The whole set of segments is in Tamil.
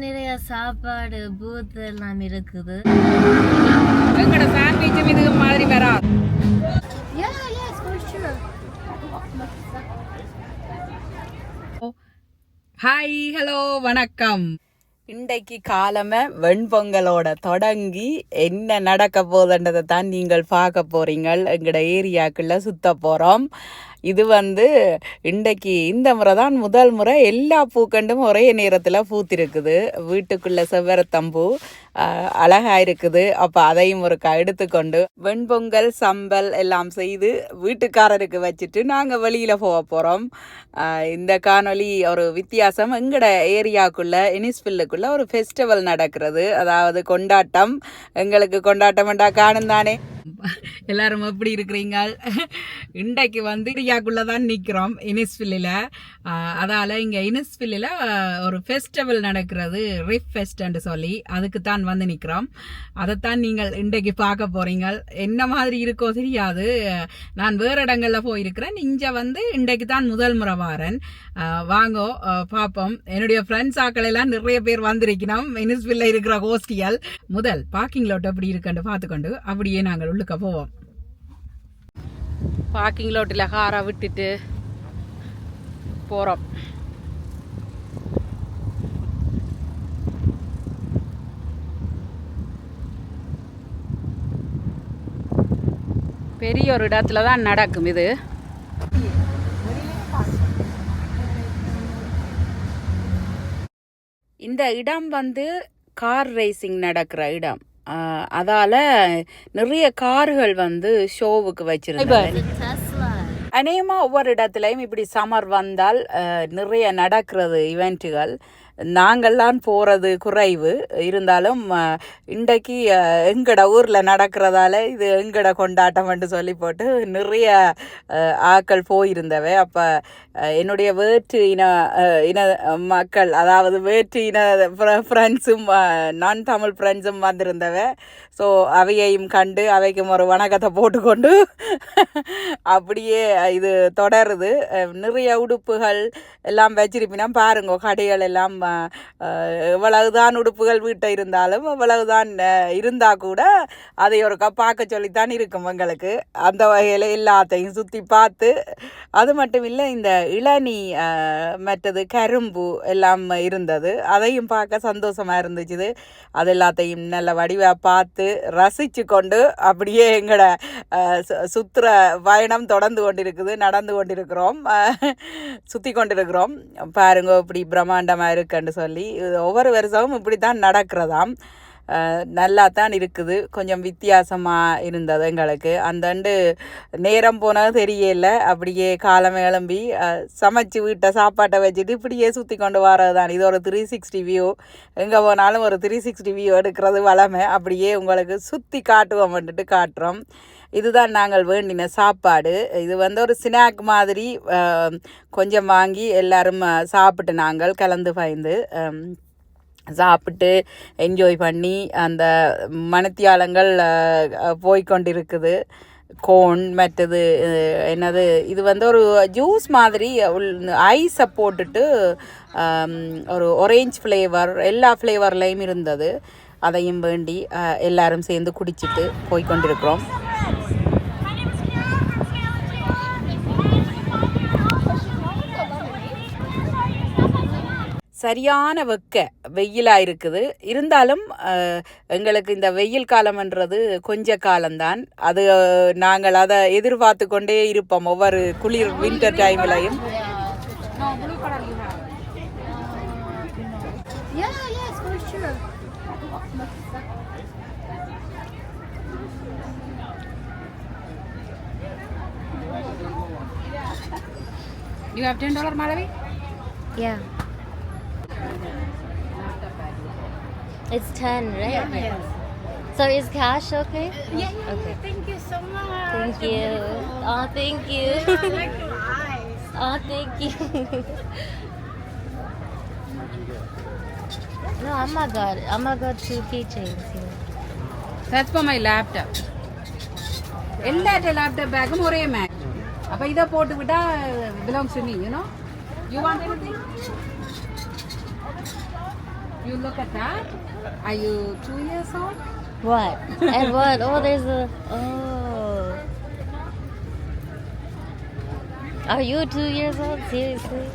நிறைய சாப்பாடு பூத் எல்லாம் இருக்குது. எங்கட சாண்ட்விச்சும் இது மாதிரி sure. ஹாய் ஹலோ வணக்கம். இன்றைக்கு காலமே வெண்பொங்கலோட தொடங்கி என்ன நடக்க போகுதுன்றதை தான் நீங்கள் பார்க்க போறீங்கள். எங்களோட ஏரியாக்குள்ள சுத்த போகிறோம் இது வந்து இன்றைக்கு இந்த முறை தான் முதல் முறை எல்லா பூக்கண்டும் ஒரே நேரத்தில் பூத்திருக்குது. வீட்டுக்குள்ள செவ்வரத்தம்பூ அழகா இருக்குது. அப்போ அதையும் ஒரு க எடுத்துக்கொண்டு வெண்பொங்கல் சம்பல் எல்லாம் செய்து வீட்டுக்காரருக்கு வச்சுட்டு நாங்கள் வெளியில் போக போகிறோம் இந்த காணொலி ஒரு வித்தியாசம். எங்களோட ஏரியாக்குள்ளே இனிஸ்பில்லுக்குள்ளே ஒரு ஃபெஸ்டிவல் நடக்கிறது. அதாவது கொண்டாட்டம். எங்களுக்கு கொண்டாட்டம் கொண்டாட்டம்ண்டா காணும் தானே. எல்லாரும் எப்படி இருக்கிறீங்க? இன்றைக்கு வந்து ஏரியாக்குள்ளே தான் நிற்கிறோம் இனிஸ்பில்லில் அதால் இங்கே இனிஸ்பில்லில் ஒரு ஃபெஸ்டிவல் நடக்கிறது ரிஃப் ஃபெஸ்ட்ன்னு சொல்லி அதுக்கு தான் வந்து நிற்கிறோம் அதைத்தான் நீங்கள் இன்றைக்கு பார்க்க போகிறீங்க என்ன மாதிரி இருக்கோ தெரியாது. நான் வேறு இடங்களில் போயிருக்கிறேன். இங்கே வந்து இன்றைக்கு தான் முதல் முறை வாரன் வாங்கோ பார்ப்போம் என்னுடைய ஃப்ரெண்ட்ஸ் ஆக்கள் எல்லாம் நிறைய பேர் வந்திருக்கணும். இனிஸ்பில்ல இருக்கிற ஹோஸ்டியல் முதல் பார்க்கிங் லோட் எப்படி இருக்குன்னு பார்த்துக்கொண்டு அப்படியே நாங்கள் உள்ளுக்க போவோம். பார்க்கிங் லோட்டில் காரை விட்டுட்டு போகிறோம் பெரிய ஒரு இடத்துல தான் நடக்கும் இது. இந்த இடம் வந்து கார் ரேசிங் நடக்கிற இடம். அதால நிறைய கார்கள் வந்து ஷோவுக்கு வச்சிருந்தாங்க Tesla. அநேகமா ஒவ்வொரு இடத்துலையும் இப்படி சம்மர் வந்தால் நிறைய நடக்கிறது இவெண்ட்டுகள் நாங்கள்லாம் போகிறது குறைவு. இருந்தாலும் இன்றைக்கு எங்கட ஊரில் நடக்கிறதால இது எங்கட கொண்டாட்டம்னு சொல்லி போட்டு நிறைய ஆக்கள் ஆட்கள் போயிருந்தவை. அப்போ என்னுடைய வேற்று இன இன மக்கள் அதாவது வேற்று இன ஃப்ரெண்ட்ஸும் நான் தமிழ் ஃப்ரெண்ட்ஸும் வந்திருந்தவ. ஸோ அவையையும் கண்டு அவைக்கும் ஒரு வணக்கத்தை போட்டுக்கொண்டு அப்படியே இது தொடருது. நிறைய உடுப்புகள் எல்லாம் வச்சிருப்பினா பாருங்க கடைகள் எல்லாம் எவ்வளவுதான் உடுப்புகள் வீட்டை இருந்தாலும் எவ்வளவுதான் இருந்தால் கூட அதை ஒரு பார்க்க சொல்லித்தான் இருக்கும் எங்களுக்கு. அந்த வகையில் எல்லாத்தையும் சுற்றி பார்த்து அது மட்டும் இல்லை இந்த இளநி மற்றது கரும்பு எல்லாம் இருந்தது. அதையும் பார்க்க சந்தோஷமாக இருந்துச்சு அது எல்லாத்தையும் நல்ல வடிவாக பார்த்து ரசித்து கொண்டு அப்படியே எங்களோட சு- சுற்றுற பயணம் தொடர்ந்து கொண்டிருக்குது நடந்து கொண்டிருக்கிறோம் சுற்றி கொண்டிருக்கிறோம். பாருங்க இப்படி பிரம்மாண்டமாக இருக்குன்னு சொல்லி ஒவ்வொரு வருஷமும் இப்படி தான் நடக்கிறதாம். நல்லா தான் இருக்குது. கொஞ்சம் வித்தியாசமாக இருந்தது எங்களுக்கு. அந்தண்டு நேரம் போனது தெரியல. அப்படியே காலம் கிளம்பி சமைச்சு வீட்டை சாப்பாட்டை வச்சுட்டு இப்படியே சுற்றி கொண்டு வரது தான் இது ஒரு த்ரீ சிக்ஸ்டி வியூ எங்கே போனாலும் ஒரு த்ரீ சிக்ஸ்டி வியூ எடுக்கிறது வளமை. அப்படியே உங்களுக்கு சுற்றி காட்டுவோம் வந்துட்டு காட்டுறோம். இதுதான் நாங்கள் வேண்டின சாப்பாடு. இது வந்து ஒரு ஸ்நாக் மாதிரி கொஞ்சம் வாங்கி எல்லாரும் சாப்பிட்டு நாங்கள் கலந்து பயந்து சாப்பிட்டு என்ஜாய் பண்ணி அந்த மணத்தியாலங்கள் போய்கொண்டிருக்குது கோன் மற்றது என்னது இது வந்து ஒரு ஜூஸ் மாதிரி உள் ஐஸை போட்டுட்டு ஒரு ஒரேஞ்ச் ஃப்ளேவர் எல்லா ஃப்ளேவர்லேயும் இருந்தது. அதையும் வேண்டி எல்லாரும் சேர்ந்து குடிச்சிட்டு போய்கொண்டிருக்கிறோம் சரியான வெக்க வெயிலாக இருக்குது இருந்தாலும் எங்களுக்கு இந்த வெயில் காலம்ன்றது கொஞ்ச காலம்தான் அது நாங்கள் அதை எதிர்பார்த்து கொண்டே இருப்போம் ஒவ்வொரு குளிர் வின்டர் டைம்லையும் Yeah, yes, for sure. You have ten dollar Malawi Yeah. It's 10, right? So is cash okay? Yeah, Okay. Thank you so much. Thank you. Oh, thank you. like your eyes. oh, thank you. no, Amma got it. Amma got two keychains here. That's for my laptop எல்லாட்ட laptop பேக்கும் ஒரே மேக் அப்போ இதை போட்டு விட்டா belongs to me you know you want anything You look at that. Are you two years old? What? and what? Oh, there's a. Oh. Are you two years old? Seriously?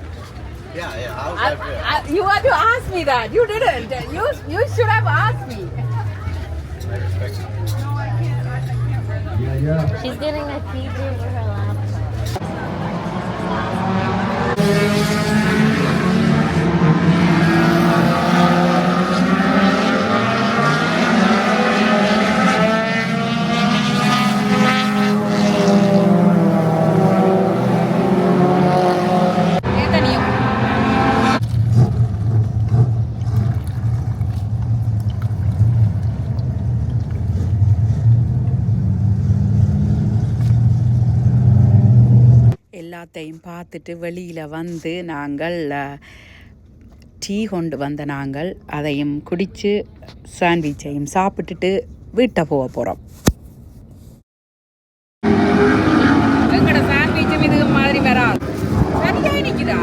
Yeah, yeah. How's I, that? feel? I, you want to ask me that? You didn't. You you should have asked me. I respect it. She's getting a keychain for her laptop. எல்லாத்தையும் பார்த்துட்டு வெளியில் வந்து நாங்கள் டீ கொண்டு வந்த நாங்கள் அதையும் குடித்து சாண்ட்விச்சையும் சாப்பிட்டுட்டு வீட்டை போக போகிறோம் எங்கட சாண்ட்விச்சும் இது மாதிரி வராது சரியா நிக்குதா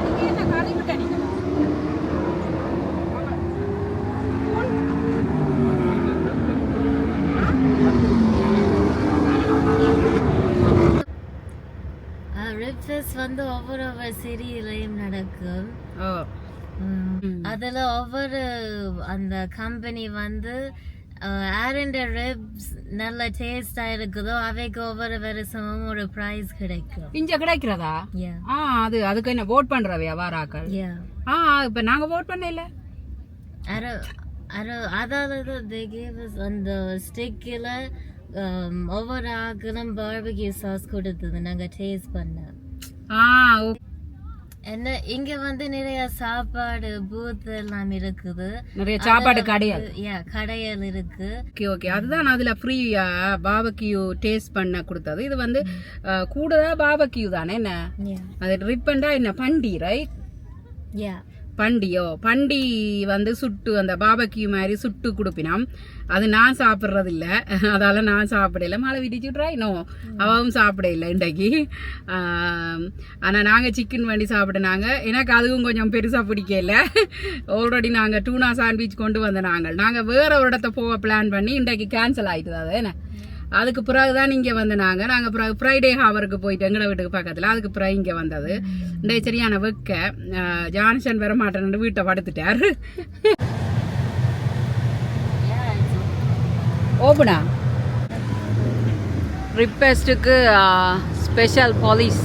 இங்க என்ன கறி விட்டா நிக்குதா? ரிப்ஸஸ் வந்து ஒவ்வொரு ஒவ்வொரு சிறியிலையும் நடக்கும். அதுல ஒவ்வொரு அந்த கம்பெனி வந்து ஆரண்ட ரிப்ஸ் நல்ல டேஸ்டா இருக்குதோ அவைக்கு ஒவ்வொரு வருஷமும் ஒரு ப்ரைஸ் கிடைக்கும். இங்க கிடைக்கிறதா. ஆ அது அதுக்கு என்ன vote பண்றவையா வாராக்கள். ஆ இப்ப நாங்க vote பண்ண இல்ல அர அர அதாவது gave us அந்த ஸ்டிக்கில் ஒவ்வொரு ஆக்களும் பார்பிக்யூ சாஸ் கொடுத்தது. நாங்க டேஸ்ட் பண்ண ஆ என்ன இங்க வந்து நிறைய சாப்பாடு பூத் எல்லாம் இருக்குது. நிறைய சாப்பாடு கடையாது யா கடையல் இருக்கு. ஓகே ஓகே அதுதான் அதுல ஃப்ரீயா பாபக்யூ டேஸ்ட் பண்ண கொடுத்தது. இது வந்து அஹ், கூடுதலா பாபக்யூ தானே என்ன? அது ரிப்பண்டா என்ன? பண்டி ரைட் யா பண்டியோ பண்டி வந்து சுட்டு அந்த பாபக்கியூ மாதிரி சுட்டு கொடுப்பினாம். அது நான் சாப்பிட்றது இல்லை அதால் நான் சாப்பிடல. மழை விடிச்சு இன்னும் அவவும் சாப்பிட இல்லை இன்றைக்கு ஆனால் நாங்கள் சிக்கன் வண்டி சாப்பிடுனாங்க. எனக்கு அதுவும் கொஞ்சம் பெருசாக பிடிக்கல. ஆல்ரெடி நாங்கள் டூனா சாண்ட்விச் கொண்டு வந்த நாங்கள். நாங்கள் வேறு ஒரு இடத்த போக பிளான் பண்ணி இன்றைக்கு கேன்சல் ஆகிட்டு அது என்ன? அதுக்கு பிறகு தான் இங்கே வந்து நாங்கள் நாங்கள் பிறகு ஃப்ரைடே ஹாவருக்கு போயிட்டு எங்களை வீட்டுக்கு பக்கத்தில். அதுக்கு பிறகு இங்கே வந்தது. இந்த சரியான வெக்க. ஜான்சன் வர மாட்டேன்னு வீட்டை படுத்துட்டார். ஓபனா? ரிப்வெஸ்ட்டுக்கு ஸ்பெஷல் பாலிஸ்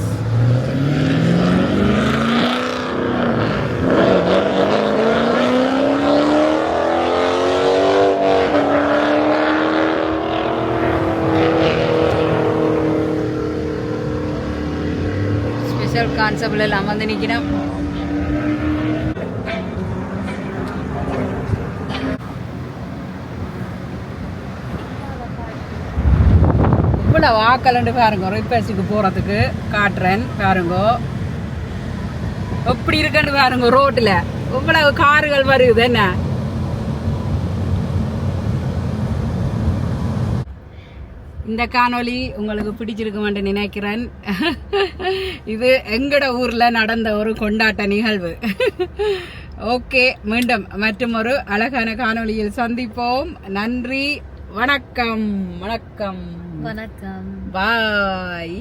ஸ்பெஷல் கான்செப்ட்ல எல்லாம் வந்து நிற்கிறோம் இவ்வளோ வாக்கலண்டு பாருங்க ரிப்பேர்ஸுக்கு போகிறதுக்கு காட்டுறேன் பாருங்க. எப்படி இருக்குன்னு பாருங்க ரோட்டில். இவ்வளவு கார்கள் வருது என்ன? இந்த காணொளி உங்களுக்கு பிடிச்சிருக்குமென்று நினைக்கிறேன். இது எங்கட ஊர்ல நடந்த ஒரு கொண்டாட்ட நிகழ்வு. ஓகே மீண்டும் மற்றும் ஒரு அழகான காணொளியில் சந்திப்போம். நன்றி வணக்கம் வணக்கம். வணக்கம். பாய்.